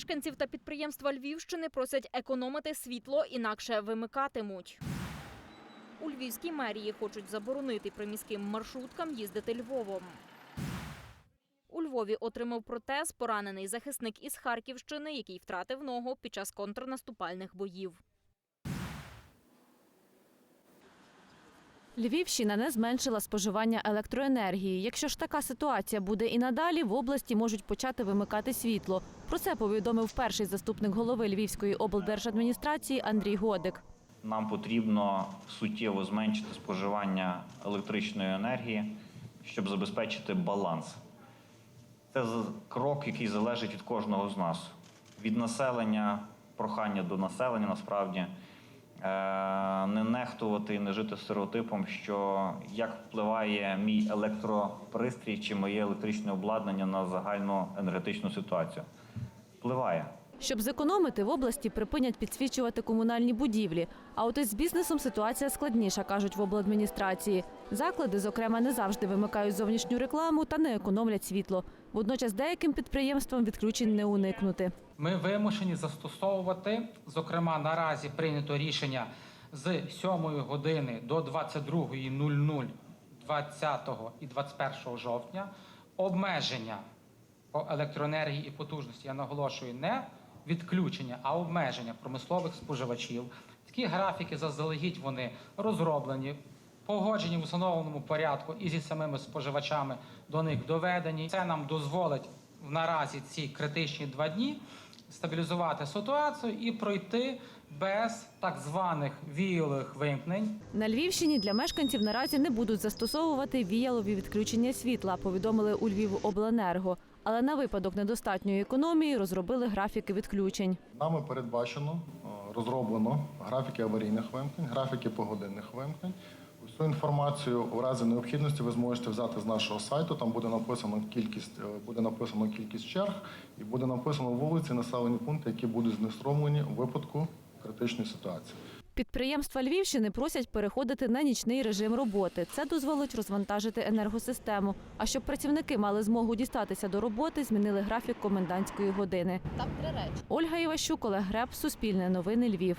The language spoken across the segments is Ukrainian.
Мешканців та підприємства Львівщини просять економити світло, інакше вимикатимуть. У Львівській мерії хочуть заборонити приміським маршруткам їздити Львовом. У Львові отримав протез поранений захисник із Харківщини, який втратив ногу під час контрнаступальних боїв. Львівщина не зменшила споживання електроенергії. Якщо ж така ситуація буде і надалі, в області можуть почати вимикати світло. Про це повідомив перший заступник голови Львівської облдержадміністрації Андрій Годик. Нам потрібно суттєво зменшити споживання електричної енергії, щоб забезпечити баланс. Це крок, який залежить від кожного з нас. Від населення, прохання до населення насправді. Е, Не нехтувати і не жити стереотипом, що як впливає мій електропристрій чи моє електричне обладнання на загальну енергетичну ситуацію. Впливає. Щоб зекономити, в області припинять підсвічувати комунальні будівлі. А от із бізнесом ситуація складніша, кажуть в обладміністрації. Заклади, зокрема, не завжди вимикають зовнішню рекламу та не економлять світло. Водночас деяким підприємствам відключень не уникнути. Ми вимушені застосовувати, зокрема, наразі прийнято рішення з 7 години до 22.00 20 і 21 жовтня обмеження по електроенергії і потужності. Я наголошую не відключення, а обмеження промислових споживачів. Такі графіки заздалегідь вони розроблені. Погоджені в установленому порядку і зі самими споживачами до них доведені. Це нам дозволить наразі ці критичні два дні стабілізувати ситуацію і пройти без так званих віялових вимкнень. На Львівщині для мешканців наразі не будуть застосовувати віялові відключення світла, повідомили у Львівобленерго. Але на випадок недостатньої економії розробили графіки відключень. Нами передбачено, е, розроблено графіки аварійних вимкнень, графіки погодинних вимкнень. Усю інформацію у разі необхідності ви зможете взяти з нашого сайту. Там буде написано кількість, е, буде написано кількість черг і буде написано вулиці, населені пункти, які будуть знеструмлені у випадку критичної ситуації. Підприємства Львівщини просять переходити на нічний режим роботи. Це дозволить розвантажити енергосистему. А щоб працівники мали змогу дістатися до роботи, змінили графік комендантської години. Там три речі. Ольга Іващук, Олег Греб, Суспільне новини Львів.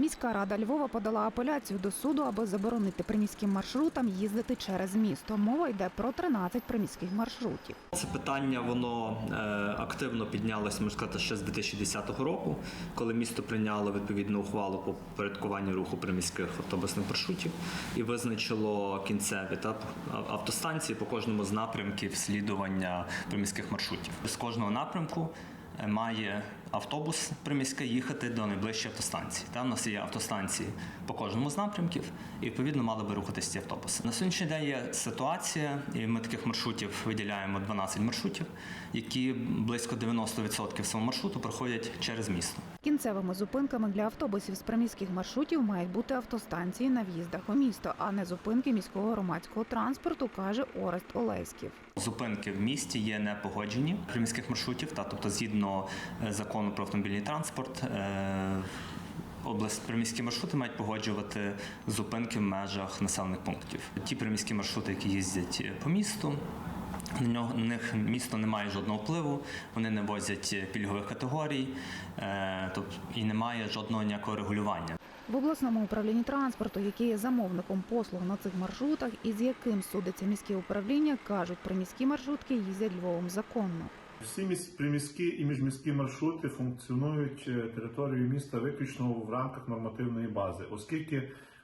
Міська рада Львова подала апеляцію до суду, аби заборонити приміським маршрутам їздити через місто. Мова йде про 13 приміських маршрутів. Це питання воно е, активно піднялось, можна сказати, ще з 2010 року, коли місто прийняло відповідну ухвалу по порядкуванню руху приміських автобусних маршрутів і визначило кінцеві та автостанції по кожному з напрямків слідування приміських маршрутів. З кожного напрямку е, має автобус приміський їхати до найближчої автостанції. Там у нас є автостанції по кожному з напрямків, і відповідно мали би рухатися ці автобуси. На сьогоднішній день є ситуація, і ми таких маршрутів виділяємо 12 маршрутів, які близько 90% свого маршруту проходять через місто. Кінцевими зупинками для автобусів з приміських маршрутів мають бути автостанції на в'їздах у місто, а не зупинки міського громадського транспорту, каже Орест Олеськів. Зупинки в місті є непогоджені приміських маршрутів, та тобто згідно е, закону про автомобільний транспорт. е, Область приміські маршрути мають погоджувати зупинки в межах населених пунктів. Ті приміські маршрути, які їздять по місту, на них місто не має жодного впливу, вони не возять пільгових категорій, е, тобто і немає жодного ніякого регулювання. В обласному управлінні транспорту, яке є замовником послуг на цих маршрутах і з яким судиться міське управління, кажуть, приміські маршрутки їздять Львовом законно. Всі міс- приміські і міжміські маршрути функціонують е, територією міста виключно в рамках нормативної бази, оскільки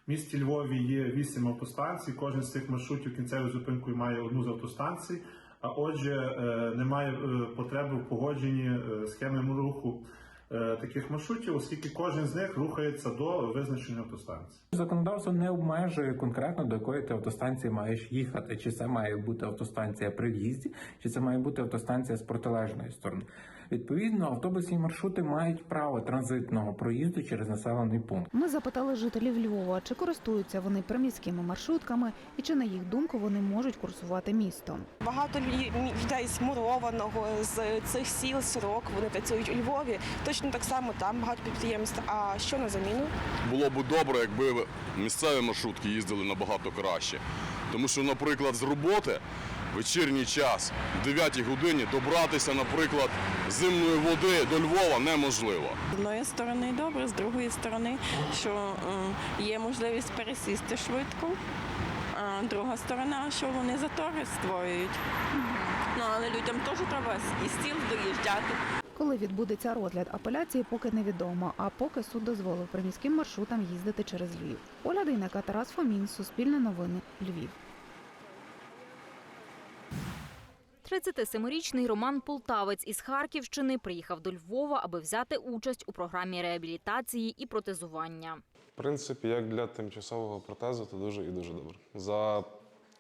в місті Львові є вісім автостанцій. Кожен з цих маршрутів кінцевою зупинкою має одну з автостанцій. А отже, е, немає е, потреби в погодженні схеми руху таких маршрутів, оскільки кожен з них рухається до визначеної автостанції. Законодавство не обмежує конкретно до якої ти автостанції маєш їхати. Чи це має бути автостанція при в'їзді, чи це має бути автостанція з протилежної сторони. Відповідно, автобусні маршрути мають право транзитного проїзду через населений пункт. Ми запитали жителів Львова, чи користуються вони приміськими маршрутками і чи на їх думку вони можуть курсувати містом. Багато лю- людей з Мурованого, з цих сіл, сирок, вони працюють у Львові. Точно так само там багато підприємств. А що на заміну? Було б добре, якби місцеві маршрутки їздили набагато краще. Тому що, наприклад, з роботи вечірній час, в 9 годині добратися, наприклад, зимної води до Львова неможливо. З одної сторони добре, з другої сторони, що е, є можливість пересісти швидко. А друга сторона, що вони затори створюють. Ну але людям теж треба і стіл доїжджати. Коли відбудеться розгляд апеляції, поки невідомо. А поки суд дозволив приміським маршрутам їздити через Львів. Оля Дейнека, Тарас Фомін, Суспільне новини, Львів. 37-річний Роман Полтавець із Харківщини приїхав до Львова, аби взяти участь у програмі реабілітації і протезування. В принципі, як для тимчасового протезу, то дуже і дуже добре. За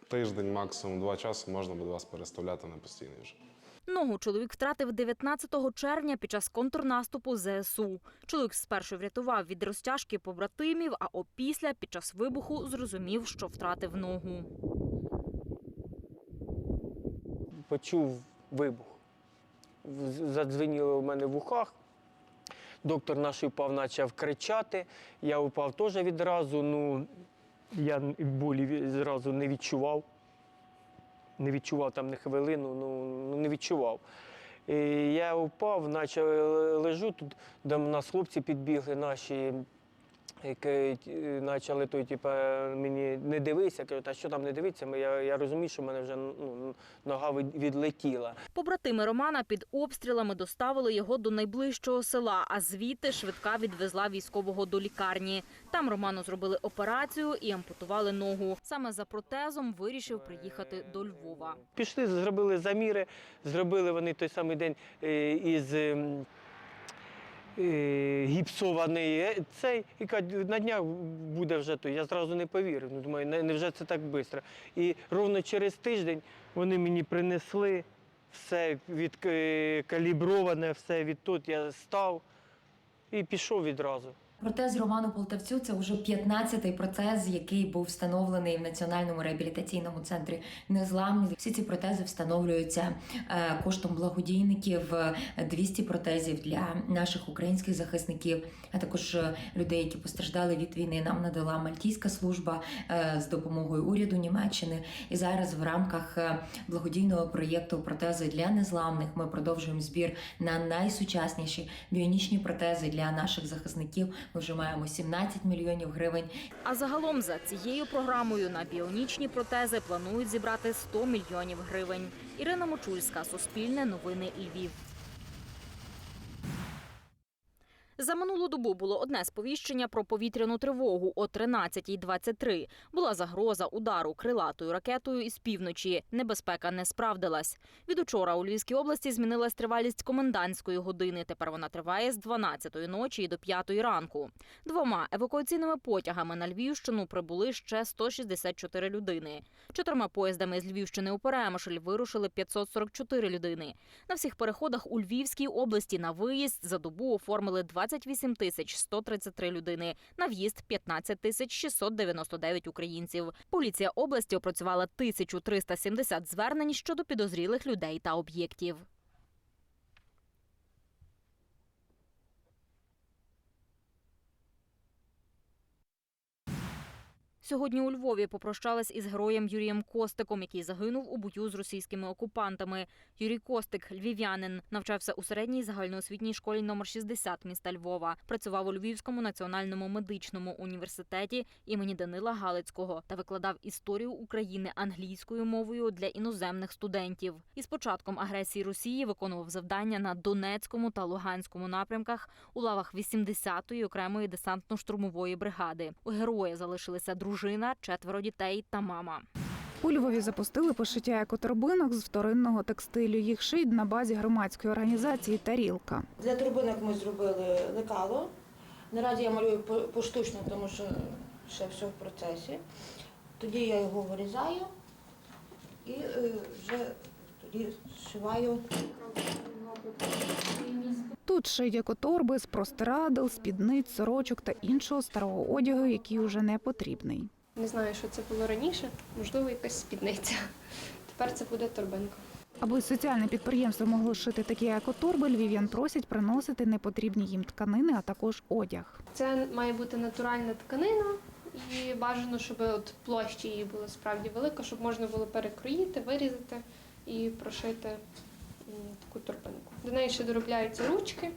тиждень, максимум два часи можна буде вас переставляти на постійний вже. Ногу чоловік втратив 19 червня під час контрнаступу ЗСУ. Чоловік спершу врятував від розтяжки побратимів, а опісля під час вибуху зрозумів, що втратив ногу. Почув вибух. Задзвеніло в мене в ухах. Доктор наш упав, почав кричати. Я упав теж відразу. Ну, я болі зразу не відчував. Не відчував там не хвилину, ну, ну не відчував. І я упав, наче лежу тут, де нас хлопці підбігли наші. Які почали той, типу, мені не дивися, кажуть, а що там не дивитися? Я, я розумію, що в мене вже ну, нога відлетіла. Побратими Романа під обстрілами доставили його до найближчого села, а звідти швидка відвезла військового до лікарні. Там Роману зробили операцію і ампутували ногу. Саме за протезом вирішив приїхати до Львова. Пішли, зробили заміри, зробили вони той самий день е, із гіпсований е, цей, і кажуть, на днях буде вже то. Я зразу не повірив. Ну, думаю, не, невже це так швидко. І ровно через тиждень вони мені принесли все відкаліброване, все відтут. Я став і пішов відразу. Протез Роману Полтавцю це вже 15-й протез, який був встановлений в Національному реабілітаційному центрі Незламні. Всі ці протези встановлюються е, коштом благодійників. Е, 200 протезів для наших українських захисників, а також е, людей, які постраждали від війни. Нам надала мальтійська служба е, з допомогою уряду Німеччини. І зараз в рамках благодійного проєкту Протези для незламних ми продовжуємо збір на найсучасніші біонічні протези для наших захисників. Ми вже маємо 17 мільйонів гривень. А загалом за цією програмою на біонічні протези планують зібрати 100 мільйонів гривень. Ірина Мочульська, Суспільне новини Львів. За минулу добу було одне сповіщення про повітряну тривогу о 13.23. Була загроза удару крилатою ракетою із півночі. Небезпека не справдилась. Від учора у Львівській області змінилась тривалість комендантської години. Тепер вона триває з 12-ї ночі до 5-ї ранку. Двома евакуаційними потягами на Львівщину прибули ще 164 людини. Чотирма поїздами з Львівщини у Перемишль вирушили 544 людини. На всіх переходах у Львівській області на виїзд за добу оформили 28 тисяч 133 людини. На в'їзд 15 тисяч 699 українців. Поліція області опрацювала 1370 звернень щодо підозрілих людей та об'єктів. Сьогодні у Львові попрощались із героєм Юрієм Костиком, який загинув у бою з російськими окупантами. Юрій Костик, львів'янин, навчався у середній загальноосвітній школі номер 60 міста Львова. Працював у Львівському національному медичному університеті імені Данила Галицького та викладав історію України англійською мовою для іноземних студентів. Із початком агресії Росії виконував завдання на Донецькому та Луганському напрямках у лавах 80-ї окремої десантно-штурмової бригади. У героя залишилися дружина, четверо дітей та мама. У Львові запустили пошиття екоторбинок з вторинного текстилю. Їх шиють на базі громадської організації Тарілка. Для турбинок ми зробили лекало. Наразі я малюю поштучно, тому що ще все в процесі. Тоді я його вирізаю і е, вже тоді зшиваю. Тут шиють екоторби з простирадл, спідниць, сорочок та іншого старого одягу, який уже не потрібний. Не знаю, що це було раніше, можливо, якась спідниця. Тепер це буде торбинка. Аби соціальне підприємство могло шити такі екоторби, львів'ян просять приносити непотрібні їм тканини, а також одяг. Це має бути натуральна тканина І бажано, щоб от площа її була справді велика, щоб можна було перекроїти, вирізати і прошити таку торбинку. До неї ще доробляються ручки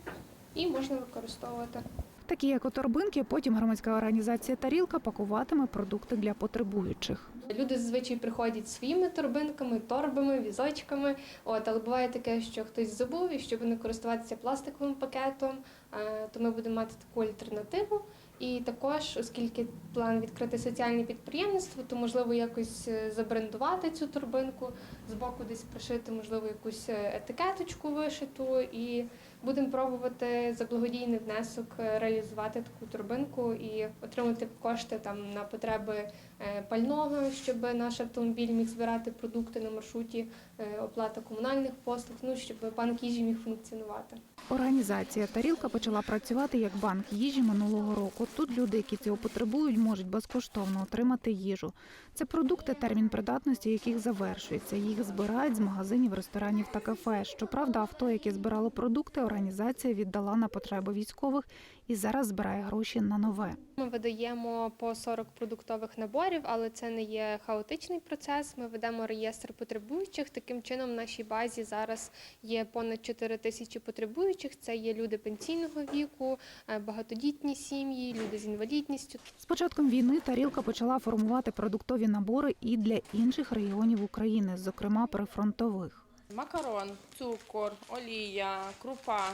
і можна використовувати. Такі екоторбинки потім громадська організація Тарілка пакуватиме продукти для потребуючих. Люди зазвичай приходять своїми торбинками, торбами, візочками. От, але буває таке, що хтось забув, і щоб не користуватися пластиковим пакетом, е, то ми будемо мати таку альтернативу. І також, оскільки план відкрити соціальне підприємництво, то можливо якось е, забрендувати цю торбинку, збоку десь пришити, можливо, якусь е, етикеточку вишиту, і будемо пробувати за благодійний внесок е, реалізувати таку торбинку і отримати кошти там на потреби е, пального, щоб наш автомобіль міг збирати продукти на маршруті, е, оплата комунальних послуг, ну щоб банк їжі міг функціонувати. Організація Тарілка почала працювати як банк їжі минулого року. Тут люди, які цього потребують, можуть безкоштовно отримати їжу. Це продукти, термін придатності яких завершується. Їх збирають з магазинів, ресторанів та кафе. Щоправда, авто, яке збирало продукти, організація віддала на потреби військових і зараз збирає гроші на нове. Ми видаємо по 40 продуктових наборів, але це не є хаотичний процес. Ми ведемо реєстр потребуючих. Таким чином, в нашій базі зараз є понад 4 тисячі потребуючих. Це є люди пенсійного віку, е, багатодітні сім'ї, люди з інвалідністю. З початком війни Тарілка почала формувати продуктові набори і для інших регіонів України, зокрема прифронтових. Макарон, цукор, олія, крупа,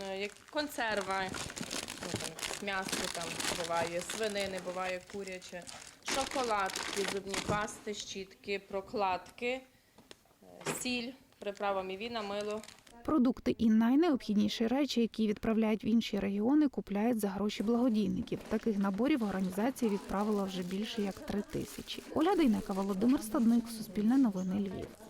е, консерва, ну, м'ясо там буває, свинини, буває куряче, шоколадки, зубні пасти, щітки, прокладки, е, сіль, приправа мівіна, мило. Продукти і найнеобхідніші речі, які відправляють в інші регіони, купляють за гроші благодійників. Таких наборів організація відправила вже більше як три тисячі. Оля Дейнека, Володимир Стадник, Суспільне новини Львів.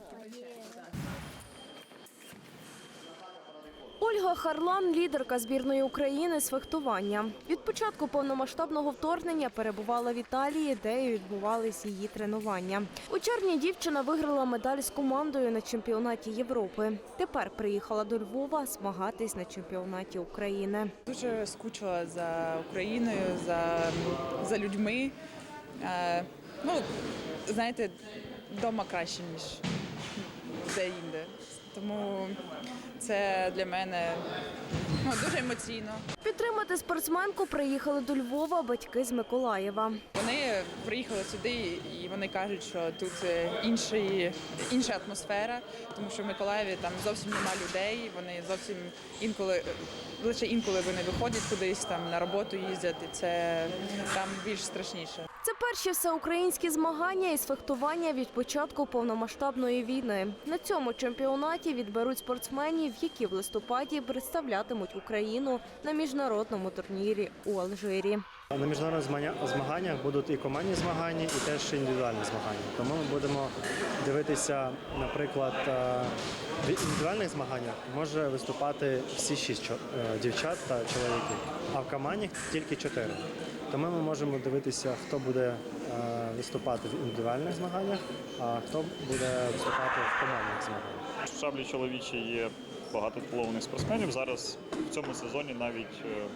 Ольга Харлан лідерка збірної України з фехтування. Від початку повномасштабного вторгнення перебувала в Італії, де і відбувались її тренування. У червні дівчина виграла медаль з командою на чемпіонаті Європи. Тепер приїхала до Львова змагатись на чемпіонаті України. Дуже скучила за Україною, за, за людьми. Е, ну, знаєте, вдома краще, ніж де-інде. Тому це для мене дуже емоційно. Підтримати спортсменку приїхали до Львова батьки з Миколаєва. Вони приїхали сюди і вони кажуть, що тут е, інший, інша атмосфера, тому що в Миколаєві там зовсім нема людей. Вони зовсім інколи лише інколи вони виходять кудись там на роботу їздять, і це там більш страшніше. Це перші всеукраїнські змагання із фехтування від початку повномасштабної війни. На цьому чемпіонаті відберуть спортсменів, які в листопаді представлятимуть Україну на міжнародному турнірі у Алжирі. На міжнародних змагання- змаганнях будуть і командні змагання, і теж індивідуальні змагання. Тому ми будемо дивитися, наприклад, е, в індивідуальних змаганнях може виступати всі шість е, дівчат та чоловіків, а в командних тільки чотири. Тому ми можемо дивитися, хто буде е, виступати в індивідуальних змаганнях, а хто буде виступати в командних змаганнях. В шаблі чоловічі є багато титулованих спортсменів. Зараз в цьому сезоні, навіть е,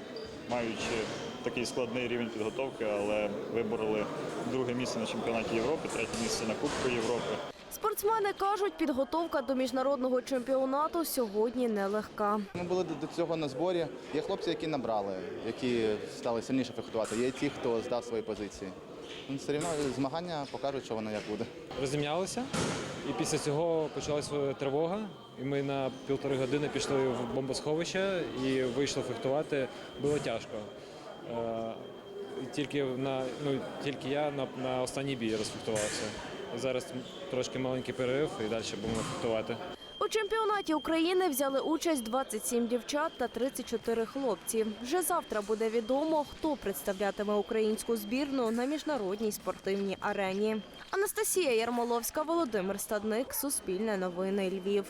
маючи такий складний рівень підготовки, але вибороли друге місце на чемпіонаті Європи, третє місце на Кубку Європи. Спортсмени кажуть, підготовка до міжнародного чемпіонату сьогодні нелегка. Ми були до до цього на зборі. Є хлопці, які набрали, які стали сильніше фехтувати. Є ті, хто здав свої позиції. Ну, Все рівно змагання покажуть, що воно як буде. розім'ялися, і після цього почалася тривога. І ми на півтори години пішли в бомбосховище і вийшли фехтувати. Було тяжко. Е, Тільки на ну тільки я на, на останній бій розфехтувався. Зараз трошки маленький перерив і далі будемо фехтувати. У чемпіонаті України взяли участь 27 дівчат та 34 хлопці. Вже завтра буде відомо, хто представлятиме українську збірну на міжнародній спортивній арені. Анастасія Ярмоловська, Володимир Стадник, Суспільне новини Львів.